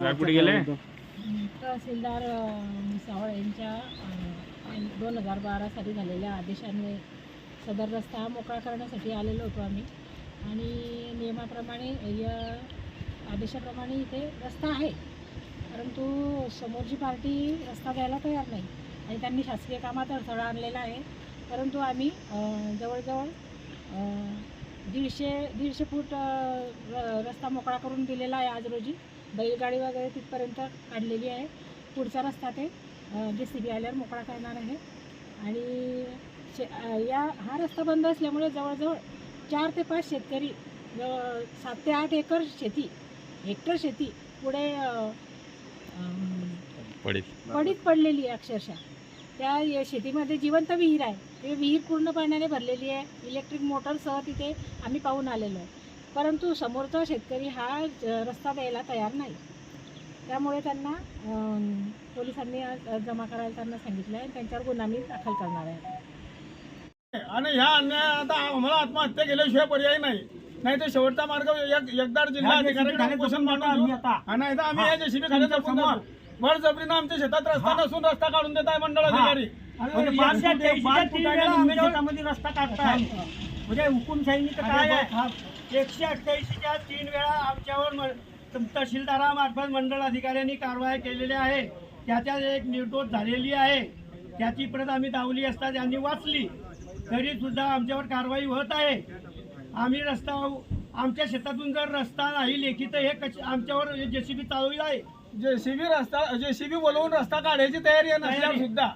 काय पुढे गेले? तहसीलदार मिसावळ यांच्या दोन हजार बारा साली झालेल्या आदेशाने सदर रस्ता मोकळा करण्यासाठी आलेलो होतो आम्ही. आणि नियमाप्रमाणे या आदेशाप्रमाणे इथे रस्ता आहे. परंतु समोरची पार्टी रस्ता द्यायला तयार नाही. आणि त्यांनी शासकीय कामात अडथळा आणलेला आहे. परंतु आम्ही जवळजवळ दीडशे दीडशे फूट रस्ता मोकळा करून दिलेला आहे आज रोजी. बैलगाडी वगैरे तिथपर्यंत काढलेली आहे. पुढचा रस्ता ते जे सी बी आल्यावर मोकळा करणार आहे. आणि शे या हा रस्ता बंद असल्यामुळे जवळजवळ चार ते पाच शेतकरी जवळ सात ते आठ एकर शेती हेक्टर शेती पुढे पडीत पडलेली आहे अक्षरशः. त्या या शेतीमध्ये जिवंत विहीर आहे. ते विहीर पूर्ण पाण्याने भरलेली आहे. इलेक्ट्रिक मोटरसह तिथे आम्ही पाहून आलेलो आहे. परंतु समोरचा शेतकरी हा रस्ता द्यायला तयार नाही. त्यामुळे त्यांना अम, पोलिसांनी जमा करायला त्यांना सांगितलं आहे. आणि त्यांच्यावर गुन्हा मी दाखल करणार आहे. आणि ह्या अन्याय आता आम्हाला आत्महत्या केल्याशिवाय पर्याय नाही. नाही तर शेवटचा मार्ग एक एकदार जिल्हा. आणि तर आम्ही या जेसीबी खाली बळजबरीनं आमच्या शेतात रस्ता नसून रस्ता काढून देत आहे मंडळ अधिकारी. म्हणजे पाचशे तेवीसच्या तीन वेळा आमच्या शेतामध्ये रस्ता काढताय? म्हणजे हुकुमशाहीने तर काय आहे? एकशे अठ्ठ्याऐंशीच्या तीन वेळा आमच्यावर तहसीलदारामार्फत मंडळ अधिकाऱ्यांनी कारवाई केलेल्या आहे त्याच्यात एक निर्दोष झालेली आहे. त्याची प्रत आम्ही दावली असता त्यांनी वाचली. तरी सुद्धा आमच्यावर कारवाई होत आहे. आम्ही रस्ता आमच्या शेतातून जर रस्ता नाही लेखी तर हे कश आमच्यावर जेसीबी चालवली आहे. जेसीबी रस्ता जेसीबी बोलवून रस्ता काढायची तयारी आहे नसल्यावर सुद्धा